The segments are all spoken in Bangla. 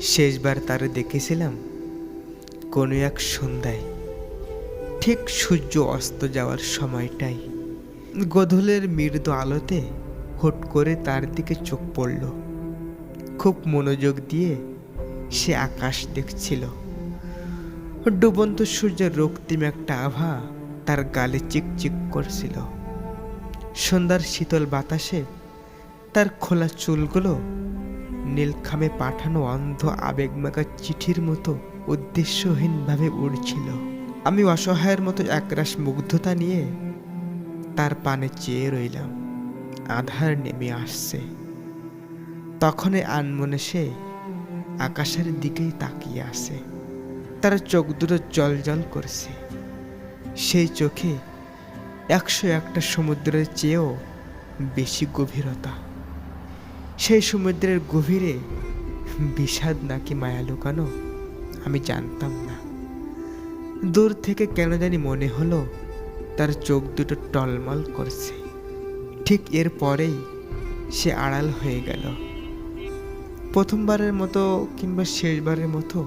শেষবার তার দেখেছিলাম, কোনো এক সন্ধ্যায়। ঠিক সূর্য অস্ত যাওয়ার সময়টাই। গধূলের মৃদু আলোতে হুট করে তার দিকে চোখ পড়ল। খুব মনোযোগ দিয়ে সে আকাশ দেখছিল। ডুবন্ত সূর্যের রক্তিম একটা আভা তার গালে চিকচিক করছিল। সন্ধ্যার শীতল বাতাসে তার খোলা চুলগুলো নীলখামে পাঠানো অন্ধ আবেগমাখা চিঠির মতো উদ্দেশ্যহীনভাবে উড়ছিল। আমি অসহায়ের মতো একরাশ মুগ্ধতা নিয়ে তার পানে চেয়ে রইলাম। আধার নেমে আসছে। তখনই আনমনে সে আকাশের দিকেই তাকিয়ে আসে তার চোখ দুটো জল জল করছে। সেই চোখে একশো একটা সমুদ্রের চেয়েও বেশি গভীরতা। সেই সমুদ্রের গভীরে বিষাদ নাকি মায়া লুকানো? আমি জানতাম না। দূর থেকে কেন জানি মনে হলো, তার চোখ দুটো টলমল করছে। ঠিক এর পরেই সে আড়াল হয়ে গেল। প্রথমবারের মতো কিংবা শেষবারের মতো,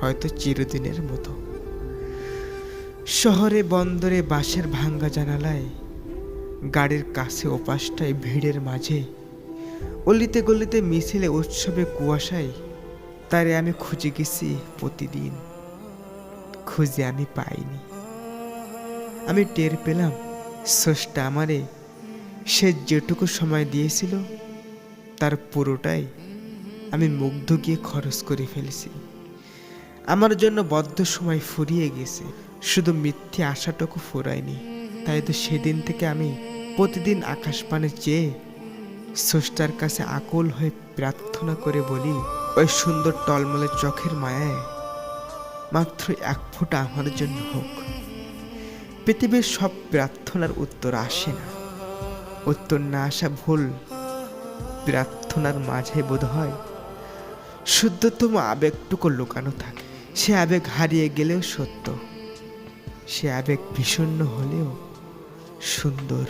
হয়তো চিরদিনের মতো। শহরে বন্দরে বাঁশের ভাঙ্গা জানালায়, গাড়ির কাছে ওপাশটায় ভিড়ের মাঝে অলিতে গলিতে মিছিলে উৎসবে কুয়াশায়, তারে আমি খুঁজে গেছি প্রতিদিন। খুঁজে আমি পাইনি। আমি টের পেলাম, স্রষ্টা আমারে সে যেটুকু সময় দিয়েছিল, তার পুরোটাই আমি মুগ্ধ গিয়ে খরচ করে ফেলেছি। আমার জন্য বদ্ধ সময় ফুরিয়ে গেছে, শুধু মিথ্যে আশাটুকু ফুরায়নি। তাই তো সেদিন থেকে আমি প্রতিদিন আকাশ পানে চেয়ে স্রষ্টার কাছে আকুল হয়ে প্রার্থনা করে বলি, ওই সুন্দর টলমলের চোখের মায়ায় মাত্র এক ফোঁটা আমাদের জন্য হোক। পৃথিবীর সব প্রার্থনার উত্তর আসে না। উত্তর না আসা ভুল প্রার্থনার মাঝে বোধ হয় শুদ্ধতম আবেগটুকু লুকানো থাকে। সে আবেগ হারিয়ে গেলেও সত্য, সে আবেগ বিষণ্ণ হলেও সুন্দর।